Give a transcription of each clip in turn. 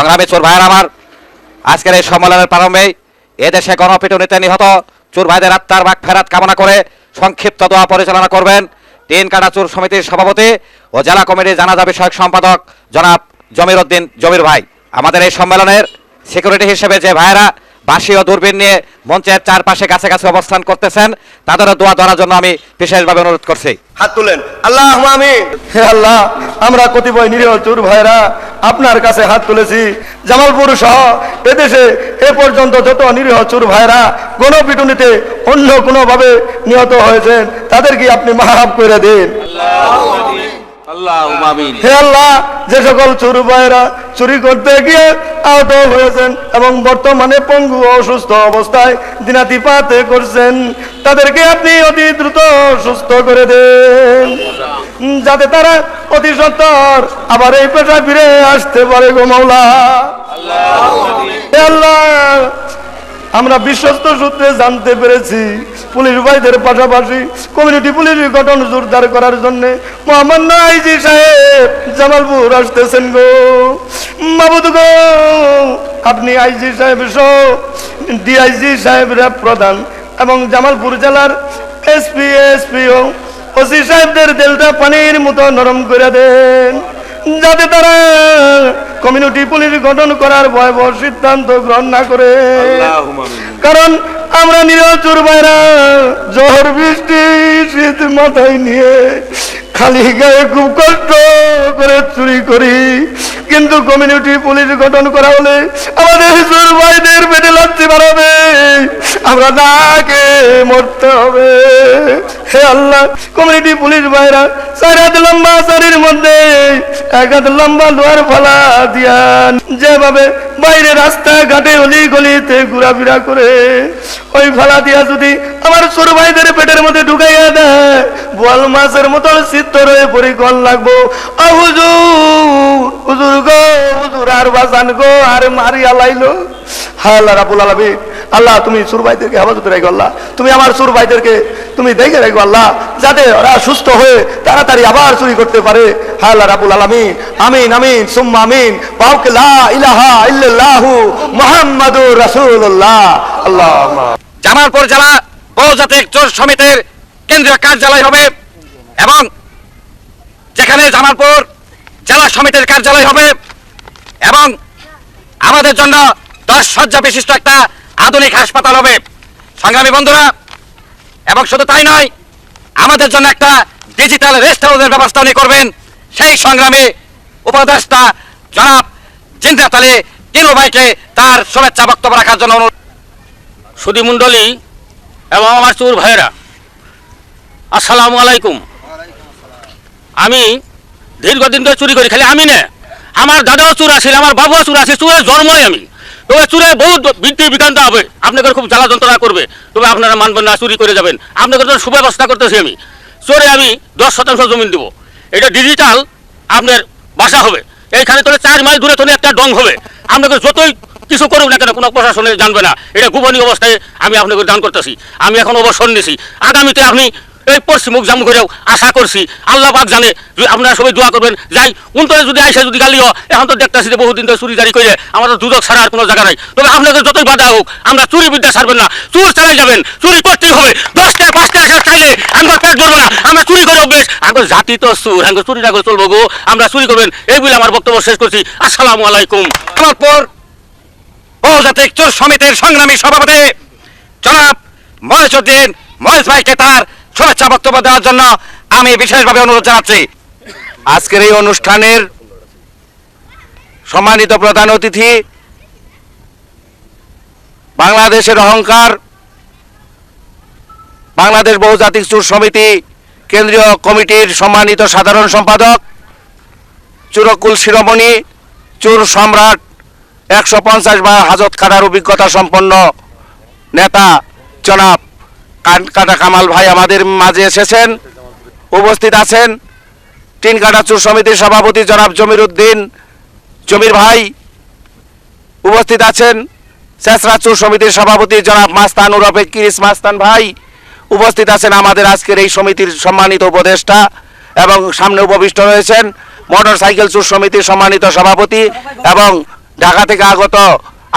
সংগ্রামী চোর ভাইয়ের আমার। আজকের এই সম্মেলনের প্রারম্ভে এদেশে গণপিটুনিতে নিহত চোর ভাইদের আত্মার বাক ফেরাত কামনা করে সংক্ষিপ্ত দোয়া পরিচালনা করবেন তিন কাটা চোর সমিতির সভাপতি ও জেলা কমিটির জানাজা বিষয়ক সম্পাদক জনাব জমির উদ্দিন জমির ভাই। আমাদের এই সম্মেলনের সিকিউরিটি হিসেবে যে ভাইয়েরা বাঁশি ও দূরবীন নিয়ে মঞ্চের চারপাশে কাছে কাছে অবস্থান করতেছেন। তাদেরও দোয়া দেওয়ার জন্য আমি বিশেষভাবে অনুরোধ করছি। হাত তুলেন। আল্লাহ আমিন। হে আল্লাহ আমরা কতিপয় নিরীহ চুর ভাইরা আপনার কাছে হাত তুলেছি। জামালপুর সহ এদেশে এ পর্যন্ত যত নিরীহ চুর ভাইরা গণপিটুনিতে অন্য কোনোভাবে নিহত হয়েছেন তাদেরকে আপনি মাহাব করে দিন। আল্লাহ হে আল্লাহ যে সকল চোর ভাইরা চুরি করতে গিয়ে আহত হয়েছেন এবং বর্তমানে পঙ্গু অসুস্থ অবস্থায় দিনাতি পাতে করছেন তাদেরকে আপনি অতি দ্রুত সুস্থ করে দেন। যাতে তারা অতি সত্তর আবার এই পেশা ফিরে আসতে পারে গো মাওলা। হে আল্লাহ আমরা বিশ্বস্ত সূত্রে জানতে পেরেছি, পুলিশ ভাইদের পাশাপাশি কমিউনিটি পুলিশ গঠন জোরদার করার জন্য মোহাম্মদ আইজি সাহেব জামালপুর আসতেছেন গো। মাবুদ গো, আপনি আইজি সাহেব সহ ডিআইজি সাহেব র্যাব প্রধান এবং জামালপুর জেলার এসপি এসপিও ওসি সাহেবদের দেলটা পানির মতো নরম করে দেন। যাতে তারা কমিউনিটি পুলিশ গঠন করার ভয়াবহ সিদ্ধান্ত গ্রহণ না করে। কারণ আমরা নিরচুর বাইরা জহর বৃষ্টি শীত মাথায় নিয়ে খালি গায়ে খুব কষ্ট করে চুরি করি। কিন্তু কমিউনিটি পুলিশ গঠন করা হলে আমাদের জোর ভাইদের পেটে লাচ্ছি বাড়াবে আমরা নাকে মরতে হবে। হে আল্লাহ কমিউনিটি পুলিশ ভাইরা, চার হাত লম্বা শরীর মধ্যে এক হাত লম্বা লোহার ফালা দিয়ান যেভাবে বাইরে রাস্তা ঘাটে অলি গলিতে ঘোরাফেরা করে, ওই ফালা দিয়া যদি আমার ছোট ভাইদের পেটের মধ্যে ঢুকাইয়া দেয়, বোয়াল মাছের মতন চিত্ত রয়ে পরিকল লাগবো। আ হুজুর গো, হুজুর আর বাসান গো, আর মারিয়া লাইলো। আল্লাহ রাবুল আলমী আল্লাহ, তুমি সুর ভাইদেরকে হেফাজতে রেখো, আল্লাহ। তুমি আমার সুর ভাইদেরকে, তুমি দেখে রেখো, আল্লাহ, যাতে ওরা সুস্থ হয়ে তাড়াতাড়ি আবার চুরি করতে পারে। আল্লাহ রাবুল আলমিন। আমিন আমিন, সুম্মা আমিন। বাউক লা ইলাহা ইল্লাল্লাহু মুহাম্মাদুর রাসূলুল্লাহ। আল্লাহ জামালপুর জেলা বহুজাতিক চোর সমিতির কেন্দ্রীয় কার্যালয় হবে এবং যেখানে জামালপুর জেলা সমিতির কার্যালয় হবে এবং আমাদের জন্য দশ শয্যা বিশিষ্ট একটা আধুনিক হাসপাতাল হবে। সংগ্রামী বন্ধুরা, এবং শুধু তাই নয়, আমাদের জন্য একটা ডিজিটাল রেস্ট হাউসের ব্যবস্থা উনি করবেন। সেই সংগ্রামী উপদেষ্টা জনাব জিন্দাত আলী টিনু ভাইকে তার শুভেচ্ছা বক্তব্য রাখার জন্য অনুরোধ। সুদী মণ্ডলী এবং আমার চুর ভাইয়েরা, আসসালামু আলাইকুম। আমি দীর্ঘদিন ধরে চুরি করি, খালি আমি না, আমার দাদাও চুর আছিল আমার বাবুও চুর আছে, চুরের জন্মই আমি। তবে চুরের বহুত বৃদ্ধি বিকান্ত হবে। আপনাদের খুব জ্বালা যন্ত্রণা করবে। তবে আপনারা মানবেন না, চুরি করে যাবেন। জন্য সুব্যবস্থা করতেছি আমি। চোরে আমি দশ শতাংশ জমিন দেবো। এটা ডিজিটাল আপনার বাসা হবে। এইখানে তোলে চার মাইল দূরে তোলে একটা ডং হবে। আপনাদের যতই কিছু করুক না কেন, কোনো প্রশাসনে জানবে না। এটা গোপনীয় অবস্থায় আমি আপনাকে দান করতেছি। আমি এখন অবসর নিছি। আগামীতে আপনি এই পশ্চিম মুখ জাম করেও আশা করছি আল্লাহ পাক জানে আপনারা সবাই দোয়া করবেন। যাই উন্তরে যদি আইসা যদি গালিও এখন তো দেখতেছি যে বহুদিন ধরে চুরি জারি করে আমাদের দুদক ছাড়া আর কোনো জায়গা নাই। তবে আপনাদের যতই বাধা হোক, আমরা চুরি বিদ্যা ছাড়বেন না। চুর চালাই যাবেন, চুরি করতেই হবে। দশটা, পাঁচটা একা চাইলে আমরা পেট ধরবো না। আমরা চুরি করে অভ্যেস। আমার জাতি তো চুর আমরা চুরি না করে চলবো গো। আমরা চুরি করবেন। এই বলে আমার বক্তব্য শেষ করছি। আসসালামু আলাইকুম। জামালপুর বহুজাতিক চোর সমিতির সংগ্রামী সভাপতি জনাব মহেশউদ্দিন মহেশ ভাইকে তার শুভেচ্ছা বক্তব্য দেওয়ার জন্য আমি বিশেষভাবে অনুরোধ জানাচ্ছি। আজকের এই অনুষ্ঠানের সম্মানিত প্রধান অতিথি বাংলাদেশের অহংকার, বাংলাদেশ বহুজাতিক চুর সমিতি কেন্দ্রীয় কমিটির সম্মানিত সাধারণ সম্পাদক, চুরকুল শিরোমণি, চুর সম্রাট, একশো পঞ্চাশ বা হাজত খাটার অভিজ্ঞতা সম্পন্ন নেতা জনাব কাটা কামাল ভাই আমাদের মাঝে এসেছেন, উপস্থিত আছেন। তিন কাটা চুর সমিতির সভাপতি জনাব জমির উদ্দিন জমির ভাই উপস্থিত আছেন। শেষরা চুর সমিতির সভাপতি জনাব মাস্তান উরফে কিরিস মাস্তান ভাই উপস্থিত আছেন আমাদের আজকের এই সমিতির সম্মানিত উপদেষ্টা এবং সামনে উপবিষ্ট রয়েছেন মোটর সাইকেল চুর সমিতির সম্মানিত সভাপতি এবং ঢাকা থেকে আগত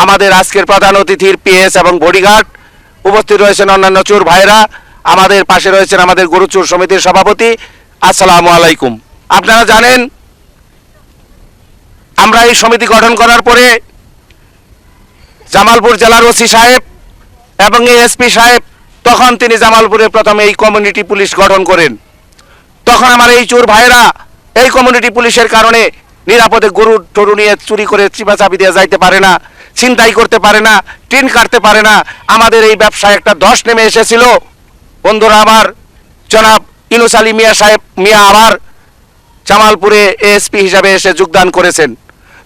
আমাদের আজকের প্রধান অতিথির পিএস এবং বডিগার্ড উপস্থিত রয়েছেন অন্যান্য চোর ভাইরা আমাদের পাশে রয়েছেন আমাদের গরু চোর সমিতির সভাপতি। আসসালামু আলাইকুম। আপনারা জানেন, আমরা এই সমিতি গঠন করার পরে জামালপুর জেলার ওসি সাহেব এবং এই এসপি সাহেব, তখন তিনি জামালপুরে প্রথমে এই কমিউনিটি পুলিশ গঠন করেন। তখন আমার এই চোর ভাইরা এই কমিউনিটি পুলিশের কারণে নিরাপদে গরু টরু নিয়ে চুরি করে চিপাচাপি দিয়ে যাইতে পারে না। ছিনতাই করতে পারে না, টিন কাটতে পারে না। আমাদের এই ব্যবসায় একটা দশ নেমে এসেছিল। বন্ধুরা আবার জনাব ইনুস আলী মিয়া সাহেব, মিয়া আবার জামালপুরে এএসপি হিসাবে এসে যোগদান করেছেন।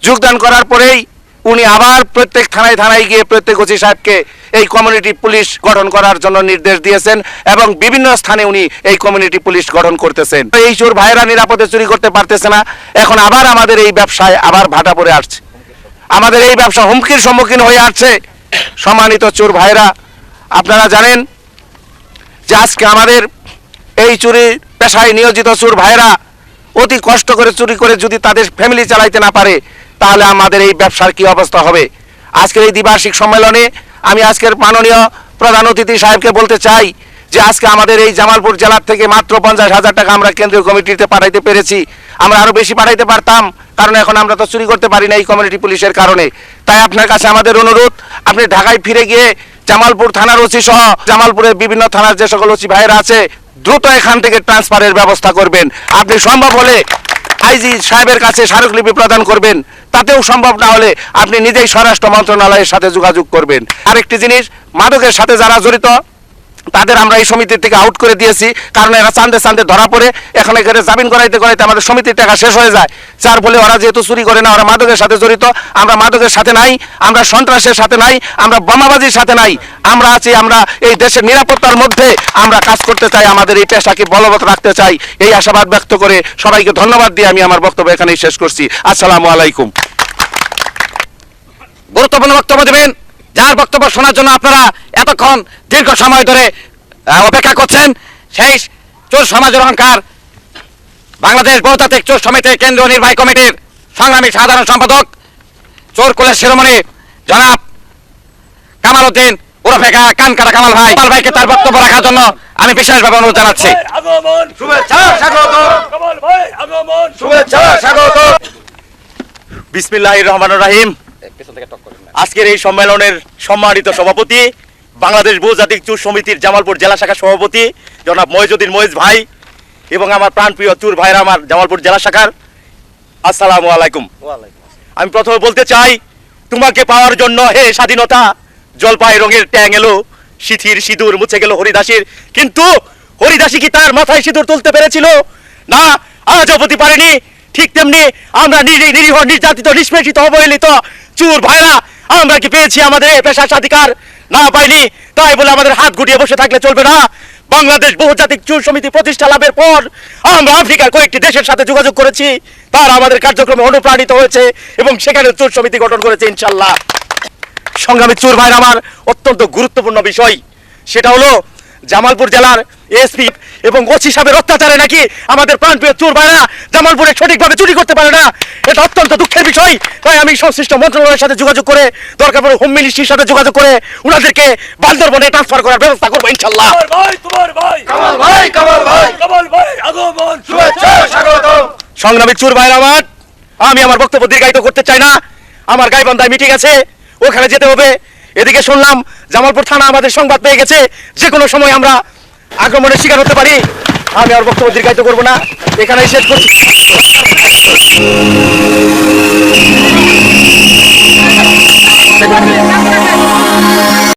যোগদান করার পরেই উনি আবার প্রত্যেক থানায় থানায় গিয়ে প্রত্যেক ওসি সাহেবকে এই কমিউনিটি পুলিশ গঠন করার জন্য নির্দেশ দিয়েছেন এবং বিভিন্ন স্থানে উনি এই কমিউনিটি পুলিশ গঠন করতেছেন। এই চোর ভাইরা নিরাপদে চুরি করতে পারতেছে না। এখন আবার আমাদের এই ব্যবসায় আবার ভাটা পড়ে আসছে। আমাদের এই ব্যবসা হুমকির সম্মুখীন হয়ে আসছে। সম্মানিত চোর ভাইরা আপনারা জানেন যে আজকে আমাদের এই চুরি পেশায় নিয়োজিত চোর ভাইরা অতি কষ্ট করে চুরি করে যদি তাদের ফ্যামিলি চালাইতে না পারে, তাহলে আমাদের এই ব্যবসার কি অবস্থা হবে? আজকের এই দ্বিবার্ষিক সম্মেলনে আমি আজকের মাননীয় প্রধান অতিথি সাহেবকে বলতে চাই যে আজকে আমাদের এই জামালপুর জেলার থেকে মাত্র পঞ্চাশ হাজার টাকা আমরা কেন্দ্রীয় কমিটিতে পাঠাইতে পেরেছি। আমরা আরও বেশি পাঠাইতে পারতাম, কারণ এখন আমরা তো চুরি করতে পারি না এই কমিউনিটি পুলিশের কারণে। তাই আপনার কাছে আমাদের অনুরোধ, আপনি ঢাকায় ফিরে গিয়ে জামালপুর থানার ওসি সহ জামালপুরের বিভিন্ন থানার যে সকল ওসি ভাইয়েরা আছে, দ্রুত এখান থেকে ট্রান্সফারের ব্যবস্থা করবেন। আপনি সম্ভব হলে আইজি সাহেবের কাছে স্মারকলিপি প্রদান করবেন, তাতেও সম্ভব না হলে আপনি নিজেই স্বরাষ্ট্র মন্ত্রণালয়ের সাথে যোগাযোগ করবেন। আরেকটি জিনিস, মাদকের সাথে যারা জড়িত তাদের আমরা এই সমিতির থেকে আউট করে দিয়েছি। কারণ এরা চান্দে চান্দে ধরা পড়ে। এখন এখানে জামিন করাইতে করাইতে আমাদের সমিতির টাকা শেষ হয়ে যায়। যার ফলে ওরা যেহেতু চুরি করে না, ওরা মাদকের সাথে জড়িত। আমরা মাদকের সাথে নাই, আমরা সন্ত্রাসের সাথে নাই, আমরা বোমাবাজির সাথে নাই। আমরা আছি, আমরা এই দেশের নিরাপত্তার মধ্যে। আমরা কাজ করতে চাই, আমাদের এই পেশাকে বলবৎ রাখতে চাই। এই আশাবাদ ব্যক্ত করে সবাইকে ধন্যবাদ দিয়ে আমি আমার বক্তব্য এখানেই শেষ করছি। আসসালামু আলাইকুম। গুরুত্বপূর্ণ বক্তব্য দেবেন। যার বক্তব্য শোনার জন্য আপনারা এতক্ষণ দীর্ঘ সময় ধরে অপেক্ষা করছেন সেই চোর সমাজের অহংকার বাংলাদেশ বহুতাত্ত্বিক চোর সমিতির কেন্দ্রীয় নির্বাহী কমিটির সংগ্রামী সাধারণ সম্পাদক চোর কুলের শিরোমণি জনাব কামাল উদ্দিন ওরফে কা- কান কাটা কামাল ভাই। কামাল ভাইকে তার বক্তব্য রাখার জন্য আমি বিশেষভাবে অনুরোধ জানাচ্ছি। আগমন। শুভেচ্ছা স্বাগত কমল ভাই আগমন শুভেচ্ছা স্বাগত বিসমিল্লাহির রহমানুর রাহিম আজকের এই সম্মেলনের সম্মানিত সভাপতি বাংলাদেশ বহুজাতিক চুর সমিতির জামালপুর জেলা শাখা সভাপতি জনাব মহিজুদ্দিন মহিজ ভাই এবং আমার প্রাণপ্রিয় চুর ভাইরা আমার জামালপুর জেলা শাখার। আসসালামু আলাইকুম। আমি প্রথমে বলতে চাই তোমাকে পাওয়ার জন্য হে স্বাধীনতা জলপাই রঙের ট্যাং এলো সিথির সিঁদুর মুছে গেল হরিদাসীর। কিন্তু হরিদাসী কি তার মাথায় সিঁদুর তুলতে পেরেছিল? না আজ অবধি পারেনি। ঠিক তেমনি আমরা নিরীহ নিরীহ নির্যাতিত নিষ্পেষিত অবহেলিত চুর ভাইরা আমরা কি পেয়েছি আমাদের পেশার স্বাধিকার? না পাইনি। তাই বলে আমাদের হাত গুটিয়ে বসে থাকলে চলবে না। বাংলাদেশ বহুজাতিক চুর সমিতি প্রতিষ্ঠা লাভের পর আমরা আফ্রিকার কয়েকটি দেশের সাথে যোগাযোগ করেছি। তারা আমাদের কার্যক্রমে অনুপ্রাণিত হয়েছে এবং সেখানে চুর সমিতি গঠন করেছে ইনশাল্লাহ সংগ্রামী চুর ভাইয়ের আমার অত্যন্ত গুরুত্বপূর্ণ বিষয়। সেটা হলো জামালপুর জেলার এসপি এবং ওসি সাহেবের অত্যাচারে নাকি আমাদের প্রাণপ্রিয় চোর ভাইরা জামালপুরে সঠিকভাবে চুরি করতে পারে না? এটা অত্যন্ত দুঃখের বিষয়। তাই আমি সংশ্লিষ্ট মন্ত্রণালয়ের সাথে যোগাযোগ করে দরকার পড়ে হোম মিনিস্ট্রির সাথে যোগাযোগ করে ওনাদেরকে বান্দরবনে ট্রান্সফার করার ব্যবস্থা করব ইনশাল্লাহ কমল ভাই তোমার ভাই। কামাল ভাই কামাল ভাই। কমল ভাই আগমন। শুভেচ্ছা স্বাগত সংগ্রামী চোর ভাইরা আমার আমি আমার বক্তব্য দীর্ঘায়িত করতে চাই না। আমার গাইবান্ধায় মিটিং আছে ওখানে যেতে হবে। এদিকে শুনলাম জামালপুর থানা আমাদের সংবাদ পেয়ে গেছে, যে কোনো সময় আমরা আক্রমণের শিকার হতে পারি আমি আর বক্তব্য দীর্ঘায়িত করব না এখানেই শেষ করছি